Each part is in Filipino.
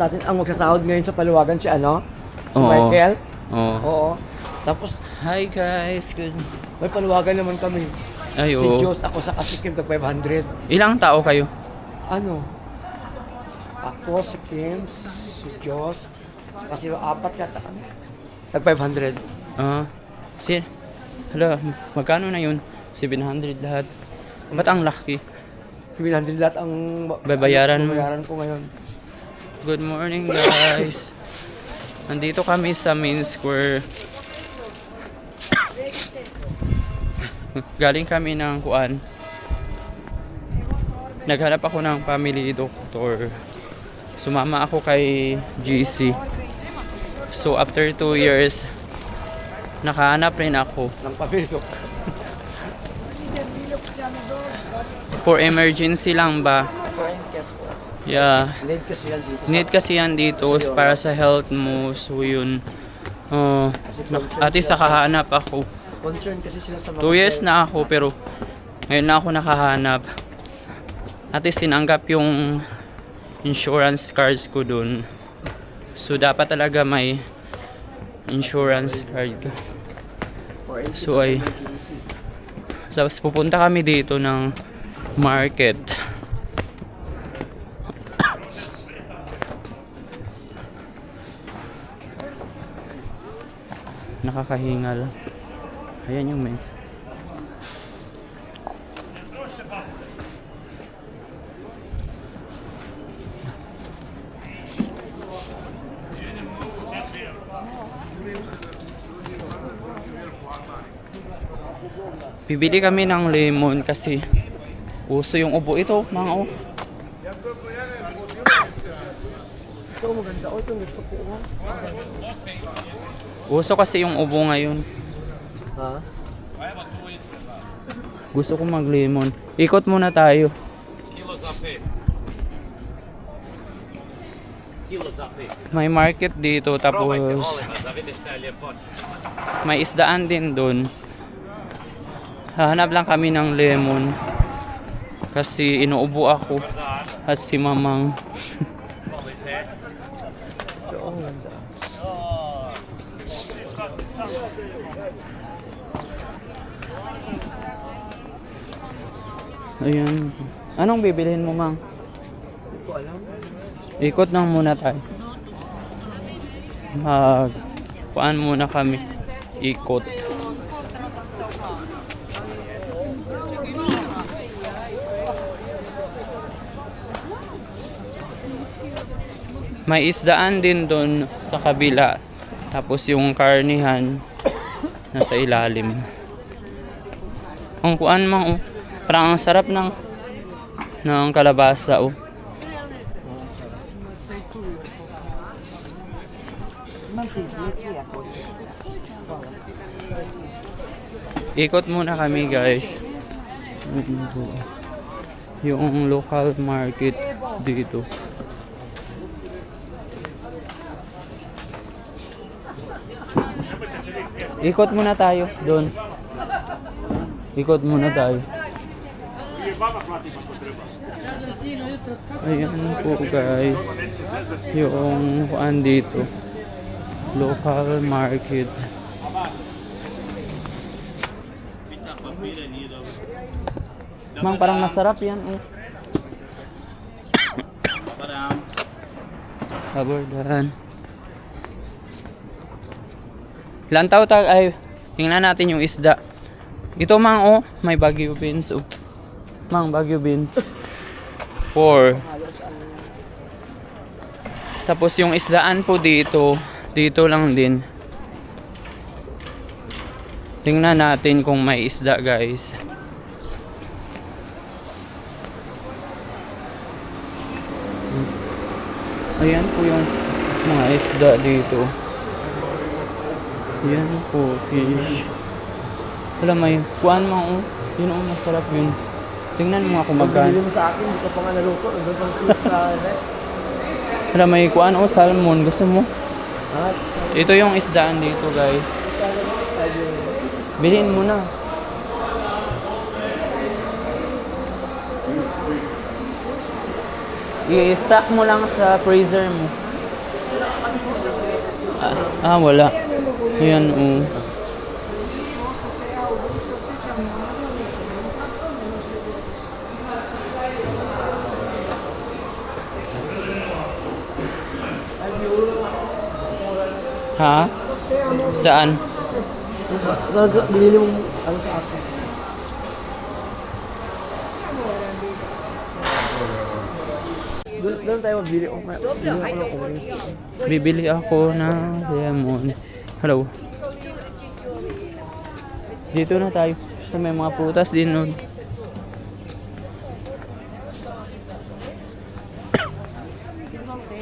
natin ang magsasahod ngayon sa paluwagan si ano? Si Oo. Michael? Oo. Oo. Tapos, Hi guys, good. may paluwagan naman kami. Ay, Si oo. Diyos, ako sa Kasikim, tag 500. Ilang tao kayo? Ano? Ako, si Kim, si Diyos, kasi apat yata kami. Tag 500. Ah, si Hala, magkano na yun? 700 lahat. Ba't ang laki? 700 lahat ang Babayaran mo. babayaran ko ngayon. Good morning guys. Nandito kami sa main square. Galing kami ng kuan. Naghanap ako ng family doctor. Sumama ako kay GC. So after 2 years, nakahanap rin ako Ng pamilyo. for emergency lang ba? Yeah. Need kasi yan dito. Need kasi yan dito para sa health mo. So yun. Oh, na- at least nakahanap ako. Concern kasi sila sa mga... 2 years na ako pero ngayon na ako nakahanap. At least sinanggap yung insurance cards ko dun. So dapat talaga may insurance card ka. So ay tapos pupunta kami dito ng market. Nakakahingal. Ayan yung mess. Bibili kami ng lemon kasi uso yung ubo ito, mga oh. Ito, maganda. O, ito, gusto ko. Uso kasi yung ubo ngayon. Ha? Gusto ko mag lemon. Ikot muna tayo. May market dito tapos may isdaan din doon. Hahanap lang kami ng lemon kasi inuubo ako at si mamang Ito, oh, maganda. Ayan. Anong bibilhin mo, Mang? Hindi ko alam. Ikot lang muna tayo. Mag... Paan muna kami. Ikot. May isdaan din doon sa kabila. Tapos yung karnihan nasa ilalim. Ang kuan mang. Parang ang sarap ng ng kalabasa oh. Ikot muna kami guys. Yung local market dito. Ikot muna tayo doon. Ikot muna tayo. Ayan po guys. Yung kuan dito. Local market. Mang parang masarap yan oh. Habordan. Ilan tao tag ay tingnan natin yung isda. Ito mang oh, may bagyo beans oh. Mang bagyo beans. Four. Tapos yung isdaan po dito, dito lang din. Tingnan natin kung may isda guys. Ayan po yung mga isda dito. Ayan po, fish. Wala may kuan mo oh. Yun oh, masarap yun. Tingnan mo nga kung Pag magkano. mo sa akin, hindi ka pa nga naluto. Nandun pang sweet sa. Wala may kuan oh, salmon. Gusto mo? At, Ito yung isdaan dito guys. Bilhin mo na. I-stack mo lang sa freezer mo. Ah, ah, wala. Ayan, oh. Ha? Saan? Binili mo ano sa akin. Doon doon tayo mabili. Oh. Bibili ako ng lemon. Hello. Dito na tayo. Sa may mga prutas din nun.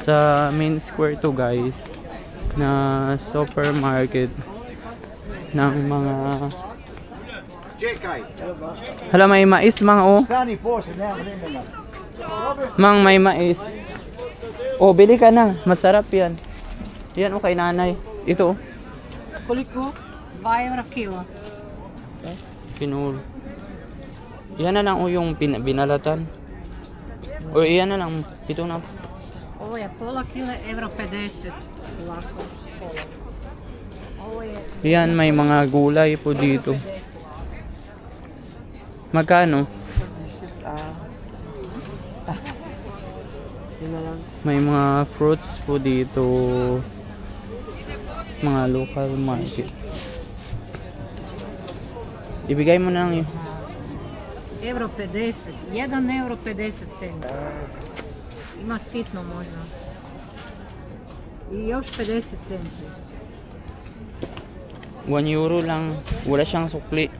Sa main square to guys na supermarket ng mga. Hala may mais mga oh. Nemam vremena. Mang may mais. Oh, bili ka na. Masarap yan. Yan oh kay nanay. Ito oh. Koliko? 2 eura kilo. Pinul. Yan na lang o yung pin binalatan. O iyan na lang. Ito na. Ovo je pola kile, euro 50. Ovo je Yan, may mga gulay po dito. Magkano? May mga fruits po dito. Mga local market. Ibigay mo na lang yun. euro 50. 1 euro 50 centi. Ima sitno možda. I još 50 centi. 1 euro lang. Wala siyang sukli.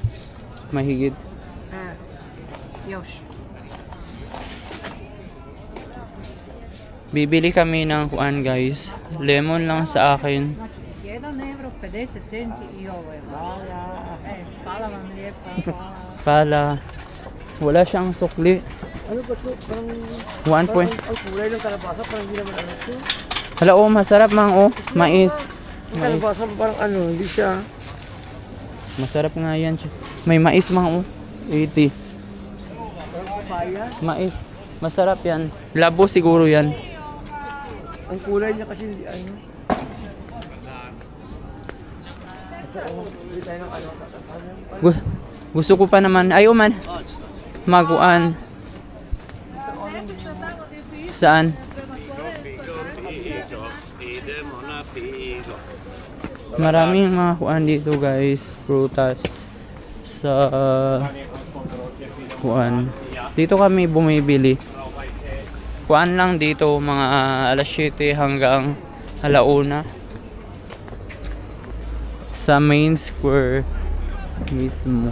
Mahigit. E, još. Bibili kami ng kuan guys. Lemon lang sa akin. Znači, 1 euro 50 centi i ovo je. E, hvala vam lijepa. Hvala. Pala. Wala siyang sukli. Ano ba ito? Parang... 1 point. Ang kulay ng kalabasa, parang hindi naman ano ito. Hala, oh, masarap mang oh. Mais. Mais. kalabasa parang ano, hindi siya... Masarap nga yan. siya. May mais mang oh. 80. Parang papaya. Mais. Masarap yan. Labo siguro yan. Ang kulay niya kasi hindi ano. Oh, Gu- gusto ko pa naman. Ayaw man. Maguan. Saan? Maraming mga kuan dito guys. Prutas. Sa kuan. Dito kami bumibili. Kuan lang dito mga alas 7 hanggang alauna. Sa main square mismo.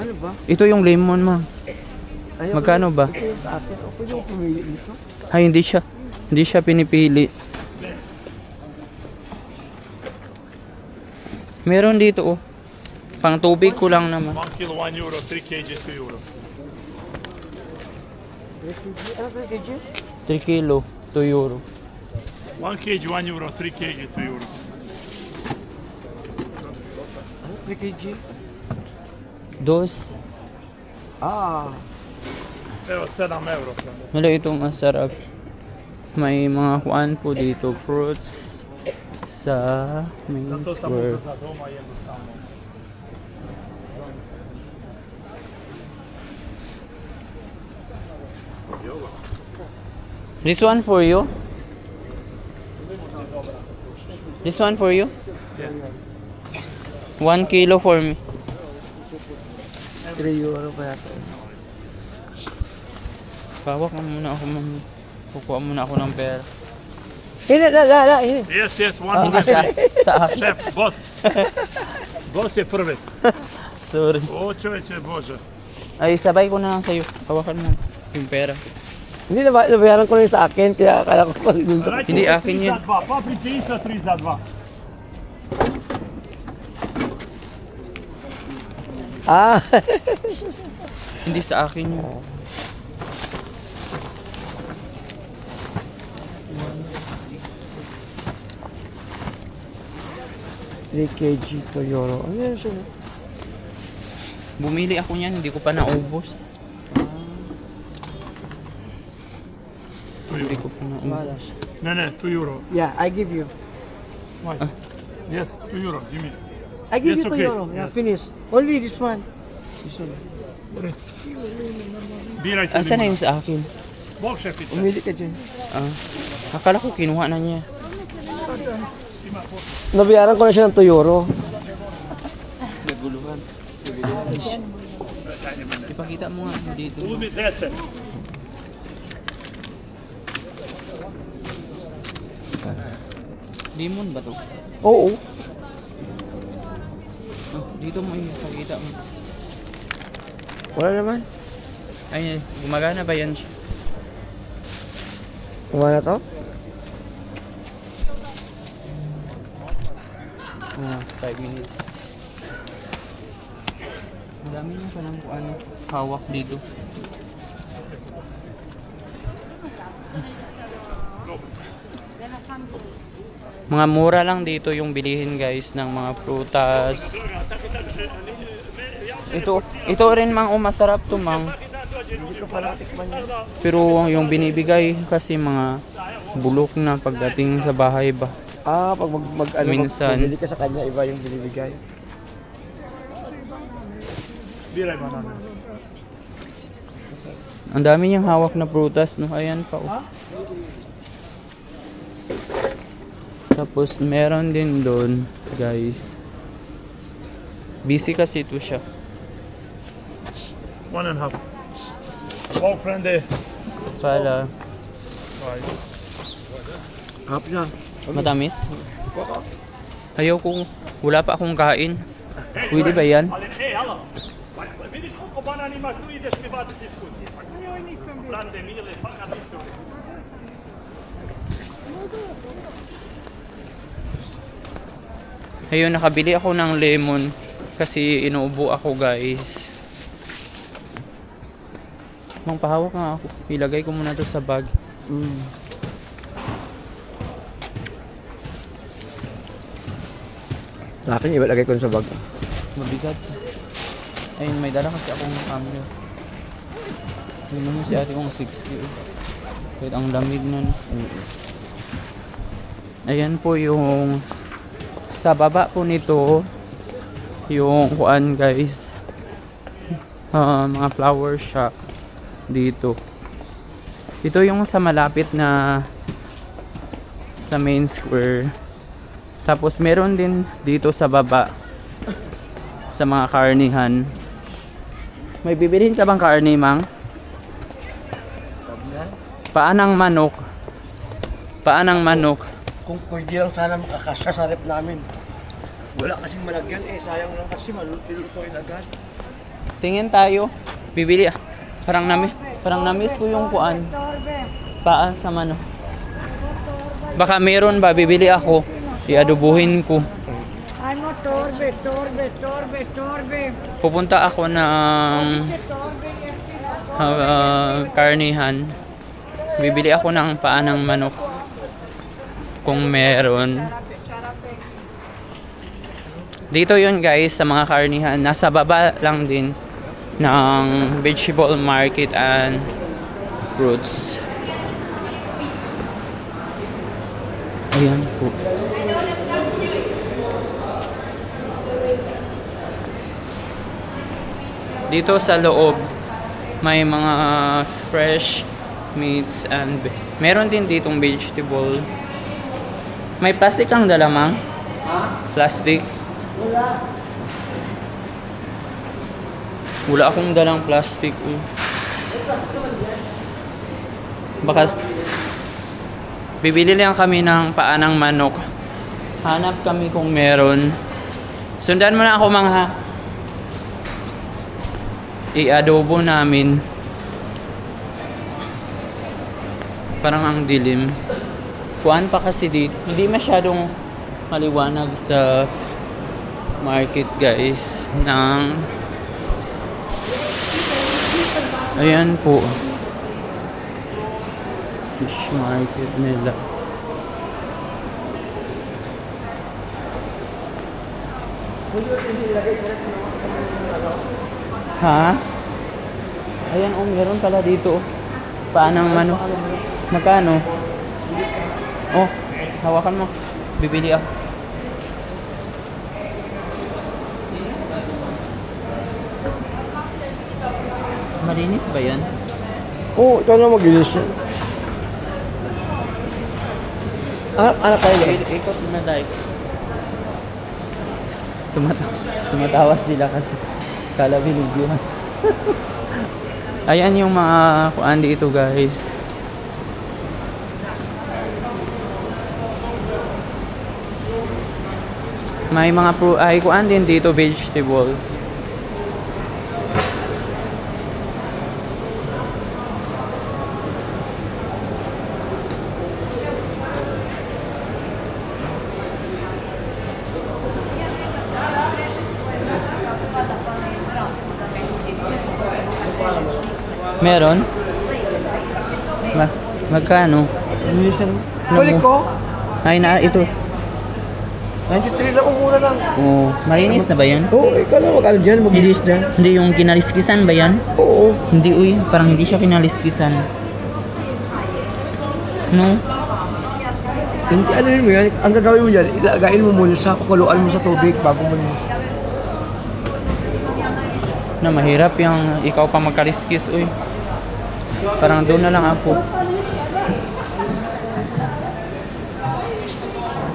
Ano ba? Ito yung lemon ma. Ayaw, Magkano ba? Ito yung sa akin. O, pwede mo pumili dito. Ay, hindi siya. Hindi siya pinipili. Meron dito oh. Pang tubig ko lang naman. 1 kilo 1 euro, 3 kg 2 euro. Ano ba kg? 3 kilo, 2 euro. 1 kg 1 euro, 3 kg 2 euro. Ano 3 kg? Dos. Ah. Evo 7 euro. Wala itong masarap. May mga kuan po dito. Fruits sa main square. This one for you? This one for you? One kilo for me. 3 euro pa yata. Pawak na muna ako man. Kukuha muna ako ng pera. Hindi, la, la, la. Hindi. Yes, yes, Ah, 1 Hindi sa, sa akin. Šef, boss. boss je prvi. Sorry. O čoveče Bože. Ay, sabay ko na lang sa'yo. Hawakan mo yung pera. Hindi, naba, nabayaran ko na yung sa akin. Kaya akala ko pag dun sa... Hindi akin yun. za 2, paprike isto 3 za 2. Ah. Hindi sa akin yun. Three kg to euro. Ano yan siya? Bumili ako niyan, hindi ko pa naubos. Hindi ko pa naubos. Ne, ne, 2 euro. Yeah, I give you. Why? Yes, 2 euro. Give me. I give Yes, you two okay. euro. Yeah, Yes. finish. Only this one. This one. Birajte Asa na mi. yung sa akin? Bol šefice. Umili ka dyan. Ah, akala ko kinuha na niya. Nabayaran ko na siya ng 2 euro. Naguluhan. Ipakita mo nga dito. Uzmi 10. Limon ba to? Oo. Dito mo ipakita mo. Wala naman. Ay, gumagana ba yan siya? Wala na to? Ah, 5 minutes. Madami na palang kung ano, hawak dito. Mga mura lang dito yung bilihin guys ng mga prutas. Ito, ito rin mang umasarap to mang. Pero yung binibigay kasi mga bulok na pagdating sa bahay ba. Ah, pag mag, mag ano, Minsan. mag, ka sa kanya, iba yung binibigay. Biraj banane. Ang dami niyang hawak na prutas, no? Ayan pa, oh. Tapos, meron din doon, guys. Busy kasi ito siya. One and a half. Bol frende. Para Right. Hap na. matamis. Ayaw ko, wala pa akong kain. Pwede ba yan? Ayun, nakabili ako ng lemon kasi inuubo ako, guys. Mang pahawak nga ako. Ilagay ko muna to sa bag. Mm. Sa akin, iba lagay ko sa bag. Mabigat. Ayun, may dala kasi akong camera. Yun naman si ate kong 60. eh. Kahit ang lamig nun. Ayan po yung sa baba po nito yung kuan guys Ah, mga flower shop dito ito yung sa malapit na sa main square tapos meron din dito sa baba sa mga karnihan. May bibilhin ka bang karni, Mang? Paanang manok? Paanang manok? Kung pwede lang sana makakasya sa rep namin. Wala kasing malagyan eh, sayang lang kasi malulutuin agad. Tingin tayo. Bibili. Parang nami, parang namiss ko yung kuan. Paa sa manok. Baka meron ba bibili ako. Iadubuhin ko. Ano torbe, torbe, torbe, torbe, Pupunta ako ng uh, karnihan. Bibili ako ng paa ng manok. Kung meron. Dito yun guys sa mga karnihan. Nasa baba lang din ng vegetable market and fruits. Ayan po. Dito sa loob, may mga fresh meats and meron din ditong vegetable. May plastic ang dalamang? Plastic? Wala. Wala akong dalang plastic. eh. Baka bibili lang kami ng paanang manok. Hanap kami kung meron. Sundan mo na ako mga i-adobo namin. Parang ang dilim. Kuan pa kasi dito. Hindi masyadong maliwanag sa market guys ng Ayan po. Fish market nila. Ha? Ayan, oh, meron pala dito. oh. Paanang ano? Magkano? Oh, hawakan mo. Bibili ako. Malinis ba yan? Oo, oh, ikaw na mag-ilis yan. Ah, anak kayo ba? Ik- Ikot na dahil. Tumatawa, tumatawa sila kasi kala binigyan. Ayan yung mga kuan dito guys. May mga pro ay kuan din dito vegetables. Meron? Ma magkano? Minsan. Balik ko. Ay na ito. 93 lang mura lang. Oh, malinis na ba yan? Oo, oh, ikaw na mag-ano dyan, mag-ilis dyan. Hindi yung kinaliskisan ba yan? Oo. Hindi uy, parang hindi siya kinaliskisan. No? Hindi, ano yun mo yan? Ang gagawin mo dyan, ilagain mo muna sa pakuluan mo sa tubig bago mo linis. Na mahirap yung ikaw pa magkaliskis uy. Parang doon na lang ako.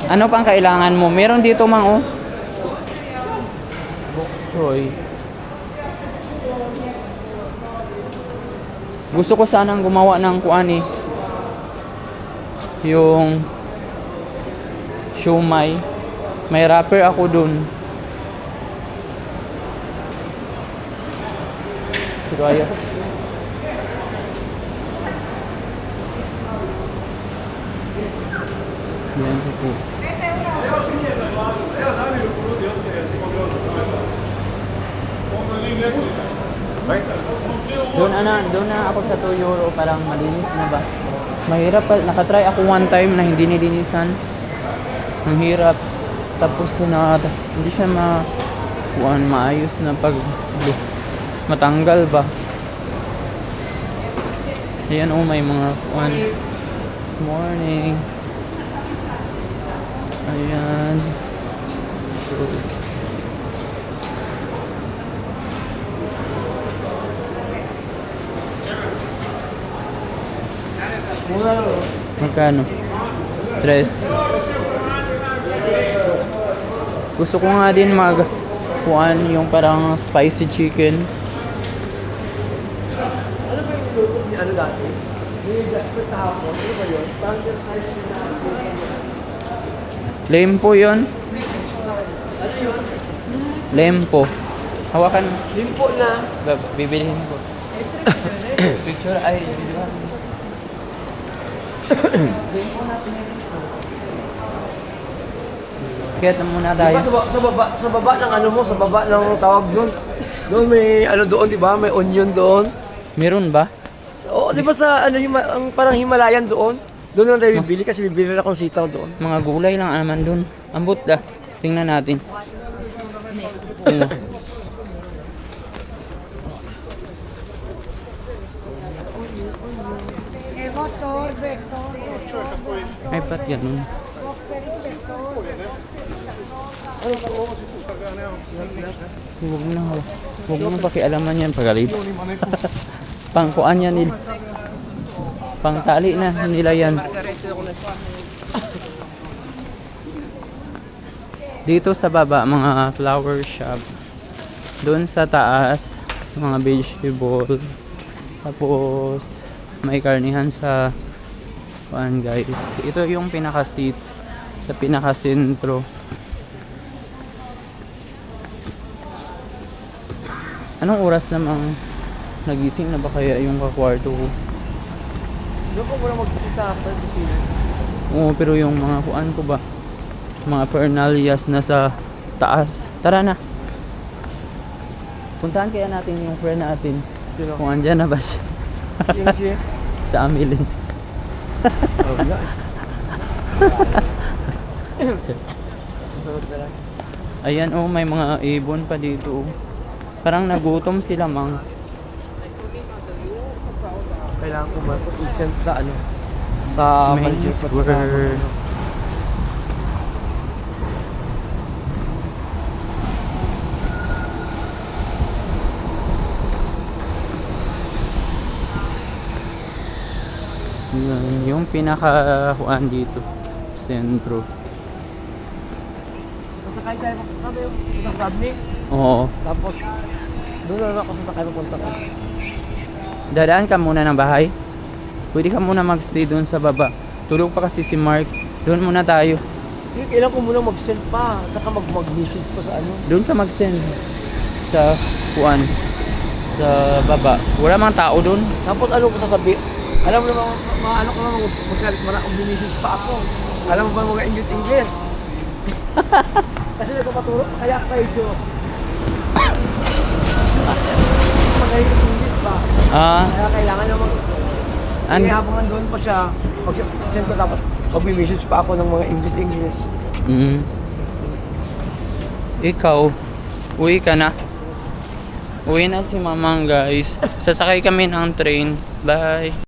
Ano pang kailangan mo? Meron dito mang oh. Gusto ko sanang gumawa ng kuan eh. Yung shumai. May wrapper ako dun. Pero ayaw. Yan po. Doon ana, doon na ako sa 2 euro parang malinis na ba? Mahirap pa, nakatry ako one time na hindi nilinisan. Ang hirap. Tapos na hindi siya ma kuan maayos na pag matanggal ba. Ayan oh may mga kuan. Morning. Ayan. Oh. Magkano? Tres. Gusto ko nga din mag kuan yung parang spicy chicken. Ano ba yung ano dati? Ni Jasper kahapon, ano ba yun? Parang yung size nila. Lempo yon. Lempo. Hawakan mo. Limpo na. Ba- Bibilihin ko. Picture ay videohan mo. Kaya muna tayo. Diba sa, ba- sa baba sa baba ng ano mo, sa baba ng tawag doon. Doon may ano doon, 'di ba? May onion doon. Meron ba? Oo, 'di ba sa ano yung ang parang Himalayan doon? Doon lang tayo bibili kasi bibili na akong sitaw doon. Mga gulay lang naman dun. Ambot da. Tingnan natin. Ano? Ay, ba't ganun? Huwag mo na, huwag mo na pakialaman yan pagalit. Pangkuan yan nila. Pangtali na nila yan. Dito sa baba, mga flower shop. Doon sa taas, mga vegetable. Tapos, may karnihan sa kuan guys. Ito yung pinaka-seat sa pinaka-sentro. Anong oras namang nagising na ba kaya yung kakwarto ko? Doon ko muna mag-isa sa kusina. Oo, pero yung mga kuan ko ba? Mga pernalias na sa taas. Tara na. Puntahan kaya natin yung friend natin. Sino? Kung andyan na ba siya Sino siya? sa Amilin. Oh, lang. Ayan oh, may mga ibon pa dito. oh. Parang nagutom sila, mang. Kailangan ko mag-send sa ano, sa Main Square. ano. Yun, yung pinaka-kuan dito. Sentro. Masakay tayo, sabi yung isang Oo. tapos doon na ako sasakay papunta ko. Dadaan ka muna ng bahay. Pwede ka muna magstay doon sa baba. Tulog pa kasi si Mark. Doon muna tayo. Eh, Kailangan ko muna mag-send pa, saka mag- mag-message pa sa ano. Doon ka mag-send sa kuan sa baba. Wala mang tao doon. Tapos ano ko sasabi? Alam mo naman, ma- ma- ano ko naman, magsalit mo na, mag-message pa ako. Alam mo ba mga English-English? Kasi nagpapaturo, kaya kay Diyos. Magaling ng English pa. Ah, Kaya kailangan naman, An- Kaya habang nandun pa siya, mag-send ko tapos mag-message pa ako ng mga English-English. mm. Ikaw, uwi ka na. Uwi na si mamang guys. Sasakay kami ng train. Bye.